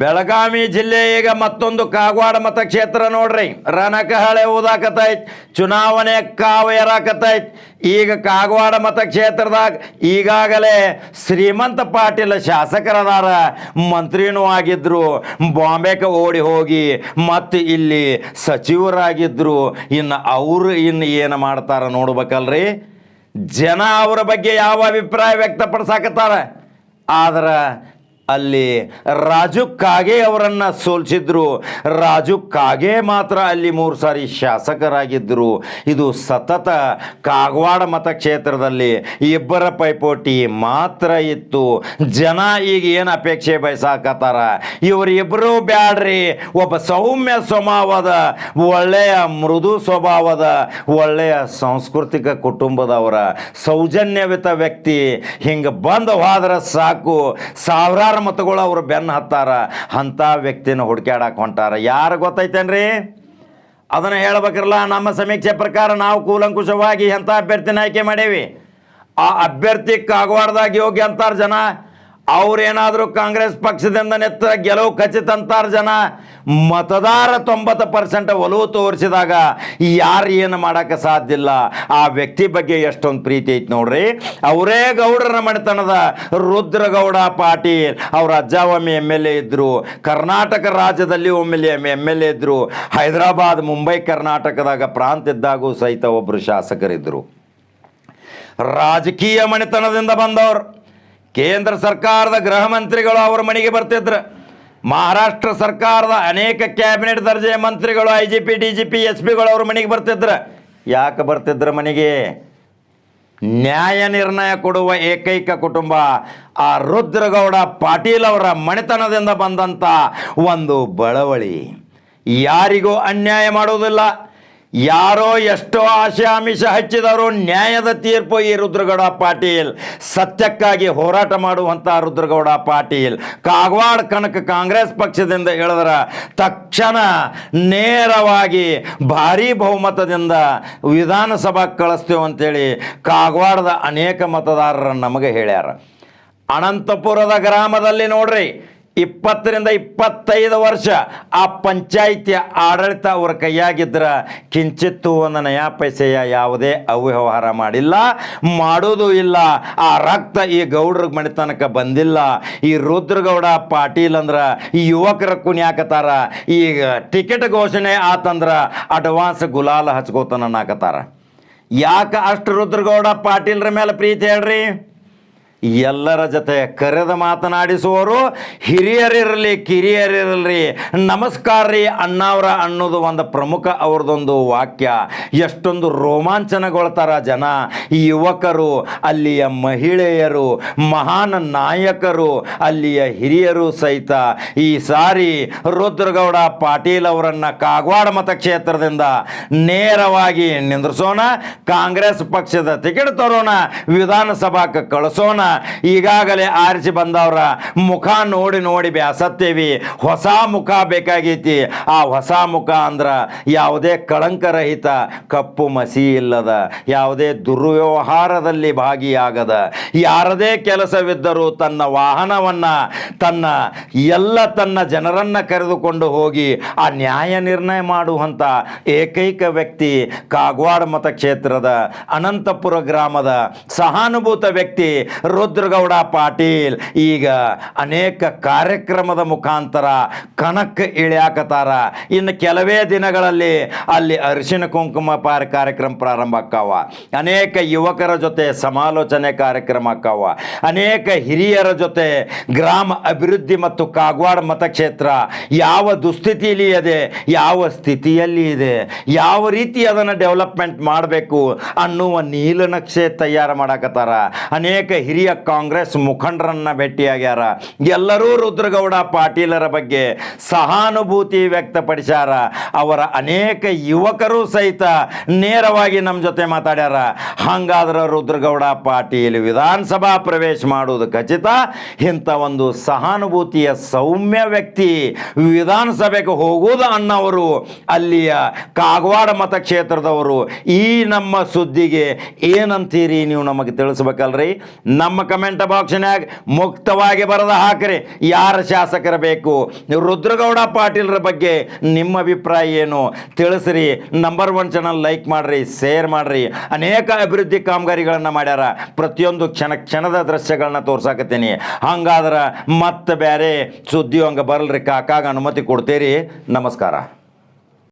ಬೆಳಗಾವಿ ಜಿಲ್ಲೆ ಈಗ ಮತ್ತೊಂದು ಕಾಗವಾಡ ಮತಕ್ಷೇತ್ರ ನೋಡ್ರಿ. ರಣಕಹಳೆ ಓದಾಕತೈತ್ ಚುನಾವಣೆ ಕಾವು ಈಗ ಕಾಗವಾಡ ಮತಕ್ಷೇತ್ರದಾಗ ಈಗಾಗಲೇ ಶ್ರೀಮಂತ ಪಾಟೀಲ್ ಶಾಸಕರದಾರ ಮಂತ್ರಿನೂ ಆಗಿದ್ರು. ಬಾಂಬೆಗೆ ಓಡಿ ಹೋಗಿ ಮತ್ತು ಇಲ್ಲಿ ಸಚಿವರಾಗಿದ್ರು. ಇನ್ನು ಅವರು ಇನ್ನು ಏನು ಮಾಡ್ತಾರ ನೋಡ್ಬೇಕಲ್ರಿ? ಜನ ಅವರ ಬಗ್ಗೆ ಯಾವ ಅಭಿಪ್ರಾಯ ವ್ಯಕ್ತಪಡಿಸಾಕತ್ತಾರ? ಆದ್ರೆ ಅಲ್ಲಿ ರಾಜು ಕಾಗೆ ಅವರನ್ನ ಸೋಲಿಸಿದ್ರು. ರಾಜು ಕಾಗೆ ಮಾತ್ರ ಅಲ್ಲಿ ಮೂರು ಸಾರಿ ಶಾಸಕರಾಗಿದ್ದರು ಇದು ಸತತ ಕಾಗವಾಡ ಮತಕ್ಷೇತ್ರದಲ್ಲಿ ಇಬ್ಬರ ಪೈಪೋಟಿ ಮಾತ್ರ ಇತ್ತು. ಜನ ಈಗ ಏನು ಅಪೇಕ್ಷೆ ಬಯಸಾಕತ್ತಾರ? ಇವರಿಬ್ಬರು ಬ್ಯಾಡ್ರಿ. ಒಬ್ಬ ಸೌಮ್ಯ ಸ್ವಭಾವದ, ಒಳ್ಳೆಯ ಮೃದು ಸ್ವಭಾವದ, ಒಳ್ಳೆಯ ಸಾಂಸ್ಕೃತಿಕ ಕುಟುಂಬದವರ ಸೌಜನ್ಯವಿತ ವ್ಯಕ್ತಿ ಹಿಂಗೆ ಬಂದು ಹೋದ್ರೆ ಸಾಕು. ಸಾವಿರಾರು ಮತಗಳು ಅವರು ಬೆನ್ನು ಹತ್ತಾರ, ಅಂಥ ವ್ಯಕ್ತಿನ ಹುಡುಕ್ಯಾಡಕ್ಕೆ ಹೊಂಟಾರ. ಯಾರು ಗೊತ್ತೈತೇನ್ರಿ? ಅದನ್ನು ಹೇಳ್ಬೇಕಿರಲ್ಲ ನಮ್ಮ ಸಮೀಕ್ಷೆ ಪ್ರಕಾರ ನಾವು ಕೂಲಂಕುಷವಾಗಿ ಎಂಥ ಅಭ್ಯರ್ಥಿನ ಆಯ್ಕೆ ಮಾಡೇವಿ? ಆ ಅಭ್ಯರ್ಥಿ ಕಾಗವಾಡದಾಗ ಯೋಗ್ಯ ಅಂತಾರ ಜನ. ಅವ್ರೇನಾದರೂ ಕಾಂಗ್ರೆಸ್ ಪಕ್ಷದಿಂದ ನೆತ್ತ ಗೆಲುವು ಖಚಿತ ಅಂತಾರ ಜನ, ಮತದಾರ ತೊಂಬತ್ತು ಪರ್ಸೆಂಟ್ ಒಲವು ತೋರಿಸಿದಾಗ ಯಾರು ಏನು ಮಾಡೋಕ್ಕೆ ಸಾಧ್ಯ ಇಲ್ಲ? ಆ ವ್ಯಕ್ತಿ ಬಗ್ಗೆ ಎಷ್ಟೊಂದು ಪ್ರೀತಿ ಐತಿ ನೋಡ್ರಿ. ಅವರೇ ಗೌಡರ ಮನೆತನದ ರುದ್ರಗೌಡ ಪಾಟೀಲ್, ಅವ್ರ ಅಜ್ಜ ಒಮ್ಮೆ ಎಂ ಎಲ್ ಎ ಇದ್ದರು ಕರ್ನಾಟಕ ರಾಜ್ಯದಲ್ಲಿ ಒಮ್ಮೆಲೆ ಎಂ ಎಲ್ ಎ ಇದ್ದರು ಹೈದರಾಬಾದ್, ಮುಂಬೈ, ಕರ್ನಾಟಕದಾಗ ಪ್ರಾಂತ ಇದ್ದಾಗೂ ಸಹಿತ ಒಬ್ಬರು ಶಾಸಕರಿದ್ದರು ರಾಜಕೀಯ ಮನೆತನದಿಂದ ಬಂದವರು. ಕೇಂದ್ರ ಸರ್ಕಾರದ ಗೃಹ ಮಂತ್ರಿಗಳು ಅವರ ಮನೆಗೆ ಬರ್ತಿದ್ರು. ಮಹಾರಾಷ್ಟ್ರ ಸರ್ಕಾರದ ಅನೇಕ ಕ್ಯಾಬಿನೆಟ್ ದರ್ಜೆಯ ಮಂತ್ರಿಗಳು I G P D G P S ಪಿಗಳು ಅವ್ರ ಮನೆಗೆ ಬರ್ತಿದ್ರು. ಯಾಕೆ ಬರ್ತಿದ್ರು ಮನೆಗೆ? ನ್ಯಾಯ ನಿರ್ಣಯ ಕೊಡುವ ಏಕೈಕ ಕುಟುಂಬ ಆ ರುದ್ರಗೌಡ ಪಾಟೀಲ್ ಅವರ ಮನೆತನದಿಂದ ಬಂದಂಥ ಒಂದು ಬಳವಳಿ. ಯಾರಿಗೂ ಅನ್ಯಾಯ ಮಾಡುವುದಿಲ್ಲ. ಯಾರೋ ಎಷ್ಟೋ ಆಶೆ ಆಮಿಷ ಹಚ್ಚಿದವರು ನ್ಯಾಯದ ತೀರ್ಪು ಈ ರುದ್ರಗೌಡ ಪಾಟೀಲ್. ಸತ್ಯಕ್ಕಾಗಿ ಹೋರಾಟ ಮಾಡುವಂಥ ರುದ್ರಗೌಡ ಪಾಟೀಲ್. ಕಾಗವಾಡ ಕನಕ ಕಾಂಗ್ರೆಸ್ ಪಕ್ಷದಿಂದ ಹೇಳಿದ್ರ ತಕ್ಷಣ ನೇರವಾಗಿ ಭಾರಿ ಬಹುಮತದಿಂದ ವಿಧಾನಸಭಾ ಕಳಿಸ್ತೇವೆ ಅಂತೇಳಿ ಕಾಗವಾಡದ ಅನೇಕ ಮತದಾರರನ್ನು ನಮಗೆ ಹೇಳ್ಯಾರ. ಅನಂತಪುರದ ಗ್ರಾಮದಲ್ಲಿ ನೋಡ್ರಿ ಇಪ್ಪತ್ತರಿಂದ ಇಪ್ಪತ್ತೈದು ವರ್ಷ ಆ ಪಂಚಾಯಿತಿಯ ಆಡಳಿತ ಅವರ ಕೈಯಾಗಿದ್ರ ಕಿಂಚಿತ್ತು ಒಂದು ನಯಾ ಪೈಸೆಯ ಯಾವುದೇ ಅವ್ಯವಹಾರ ಮಾಡಿಲ್ಲ, ಮಾಡೋದು ಇಲ್ಲ. ಆ ರಕ್ತ ಈ ಗೌಡ್ರ ಮಣಿತನಕ ಬಂದಿಲ್ಲ. ಈ ರುದ್ರಗೌಡ ಪಾಟೀಲ್ ಅಂದ್ರೆ ಈ ಯುವಕರ ಕುಣಿಯಾಕತ್ತಾರ ಈಗ ಟಿಕೆಟ್ ಘೋಷಣೆ ಆತಂದ್ರ ಅಡ್ವಾನ್ಸ್ ಗುಲಾಲ ಹಚ್ಕೋತಾನ ಯಾಕೆ ಅಷ್ಟು ರುದ್ರಗೌಡ ಪಾಟೀಲ್ರ ಮೇಲೆ ಪ್ರೀತಿ ಹೇಳ್ರಿ? ಎಲ್ಲರ ಜೊತೆ ಕರೆದು ಮಾತನಾಡಿಸುವರು. ಹಿರಿಯರಿರಲಿ, ಕಿರಿಯರಿರಲಿ ನಮಸ್ಕಾರ ರೀ ಅಣ್ಣಾವ್ರ ಅನ್ನೋದು ಒಂದು ಪ್ರಮುಖ ಅವ್ರದ್ದೊಂದು ವಾಕ್ಯ. ಎಷ್ಟೊಂದು ರೋಮಾಂಚನಗೊಳ್ತಾರ ಜನ. ಯುವಕರು, ಅಲ್ಲಿಯ ಮಹಿಳೆಯರು, ಮಹಾನ್ ನಾಯಕರು, ಅಲ್ಲಿಯ ಹಿರಿಯರು ಸಹಿತ ಈ ಸಾರಿ ರುದ್ರಗೌಡ ಪಾಟೀಲ್ ಅವರನ್ನು ಕಾಗವಾಡ ಮತಕ್ಷೇತ್ರದಿಂದ ನೇರವಾಗಿ ನಿಂದ್ರಿಸೋಣ. ಕಾಂಗ್ರೆಸ್ ಪಕ್ಷದ ಟಿಕೆಟ್ ತರೋಣ. ವಿಧಾನಸಭಾಕ್ಕೆ ಕಳಿಸೋಣ. ಈಗಾಗಲೇ ಆರಿಸಿ ಬಂದವ್ರ ಮುಖ ನೋಡಿ ನೋಡಿ ಬ್ಯಾಸತ್ತೇವಿ. ಹೊಸ ಮುಖ ಬೇಕಾಗೈತಿ. ಆ ಹೊಸ ಮುಖ ಅಂದ್ರ ಯಾವುದೇ ಕಳಂಕರಹಿತ ಕಪ್ಪು ಮಸಿ ಇಲ್ಲದ, ಯಾವುದೇ ದುರ್ವ್ಯವಹಾರದಲ್ಲಿ ಭಾಗಿಯಾಗದ. ಯಾರದೇ ಕೆಲಸವಿದ್ದರೂ ತನ್ನ ವಾಹನವನ್ನ, ತನ್ನ ಎಲ್ಲ ತನ್ನ ಜನರನ್ನ ಕರೆದುಕೊಂಡು ಹೋಗಿ ಆ ನ್ಯಾಯ ನಿರ್ಣಯ ಮಾಡುವಂಥ ಏಕೈಕ ವ್ಯಕ್ತಿ ಕಾಗವಾಡ ಮತಕ್ಷೇತ್ರದ ಅನಂತಪುರ ಗ್ರಾಮದ ಸಹಾನುಭೂತ ವ್ಯಕ್ತಿ ರುದ್ರಗೌಡ ಪಾಟೀಲ್. ಈಗ ಅನೇಕ ಕಾರ್ಯಕ್ರಮದ ಮುಖಾಂತರ ಕಣಕ್ಕೆ ಇಳಿಯಾಕತಾರ ಇನ್ನು ಕೆಲವೇ ದಿನಗಳಲ್ಲಿ ಅಲ್ಲಿ ಅರಿಶಿನ ಕುಂಕುಮ ಪಾರ ಕಾರ್ಯಕ್ರಮ ಪ್ರಾರಂಭ ಆಕ್ಕಾವ. ಅನೇಕ ಯುವಕರ ಜೊತೆ ಸಮಾಲೋಚನೆ ಕಾರ್ಯಕ್ರಮ ಆಕ್ಕಾವ. ಅನೇಕ ಹಿರಿಯರ ಜೊತೆ ಗ್ರಾಮ ಅಭಿವೃದ್ಧಿ ಮತ್ತು ಕಾಗವಾಡ ಮತಕ್ಷೇತ್ರ ಯಾವ ದುಸ್ಥಿತಿಯಲ್ಲಿ ಇದೆ, ಯಾವ ಸ್ಥಿತಿಯಲ್ಲಿ ಇದೆ, ಯಾವ ರೀತಿ ಅದನ್ನು ಡೆವಲಪ್ಮೆಂಟ್ ಮಾಡಬೇಕು ಅನ್ನುವ ನೀಲನಕ್ಷೆ ತಯಾರು ಮಾಡಾಕತ್ತಾರ. ಅನೇಕ ಹಿರಿಯ ಕಾಂಗ್ರೆಸ್ ಮುಖಂಡರನ್ನ ಭೇಟಿಯಾಗ್ಯಾರ ಎಲ್ಲರೂ ರುದ್ರಗೌಡ ಪಾಟೀಲರ ಬಗ್ಗೆ ಸಹಾನುಭೂತಿ ವ್ಯಕ್ತಪಡಿಸ್ಯಾರ. ಅವರ ಅನೇಕ ಯುವಕರು ಸಹಿತ ನೇರವಾಗಿ ನಮ್ಮ ಜೊತೆ ಮಾತಾಡ್ಯಾರ. ಹಂಗಾದ್ರೆ ರುದ್ರಗೌಡ ಪಾಟೀಲ್ ವಿಧಾನಸಭಾ ಪ್ರವೇಶ ಮಾಡುವುದು ಖಚಿತ. ಇಂಥ ಒಂದು ಸಹಾನುಭೂತಿಯ ಸೌಮ್ಯ ವ್ಯಕ್ತಿ ವಿಧಾನಸಭೆಗೆ ಹೋಗುವುದು ಅನ್ನವರು ಅಲ್ಲಿಯ ಕಾಗವಾಡ ಮತಕ್ಷೇತ್ರದವರು ಈ ನಮ್ಮ ಸುದ್ದಿಗೆ ಏನಂತೀರಿ ನೀವು ನಮಗೆ ತಿಳಿಸ್ಬೇಕಲ್ರಿ? ನಮ್ಮ ನಮ್ಮ ಕಮೆಂಟ್ ಬಾಕ್ಸ್ನಾಗ ಮುಕ್ತವಾಗಿ ಬರೆದ ಹಾಕ್ರಿ. ಯಾರ ಶಾಸಕರ ಬೇಕು? ರುದ್ರಗೌಡ ಪಾಟೀಲ್ರ ಬಗ್ಗೆ ನಿಮ್ಮ ಅಭಿಪ್ರಾಯ ಏನು? ತಿಳಿಸ್ರಿ. ನಂಬರ್ ಒನ್ ಚಾನಲ್ ಲೈಕ್ ಮಾಡ್ರಿ ಶೇರ್ ಮಾಡ್ರಿ. ಅನೇಕ ಅಭಿವೃದ್ಧಿ ಕಾಮಗಾರಿಗಳನ್ನು ಮಾಡ್ಯಾರ. ಪ್ರತಿಯೊಂದು ಕ್ಷಣ ಕ್ಷಣದ ದೃಶ್ಯಗಳನ್ನ ತೋರ್ಸಾಕತ್ತೀನಿ. ಹಂಗಾದ್ರೆ ಮತ್ತೆ ಬೇರೆ ಸುದ್ದಿ ಹಂಗೆ ಬರಲ್ರಿ. ಕಾಕಾಗ ಅನುಮತಿ ಕೊಡ್ತೀರಿ. ನಮಸ್ಕಾರ.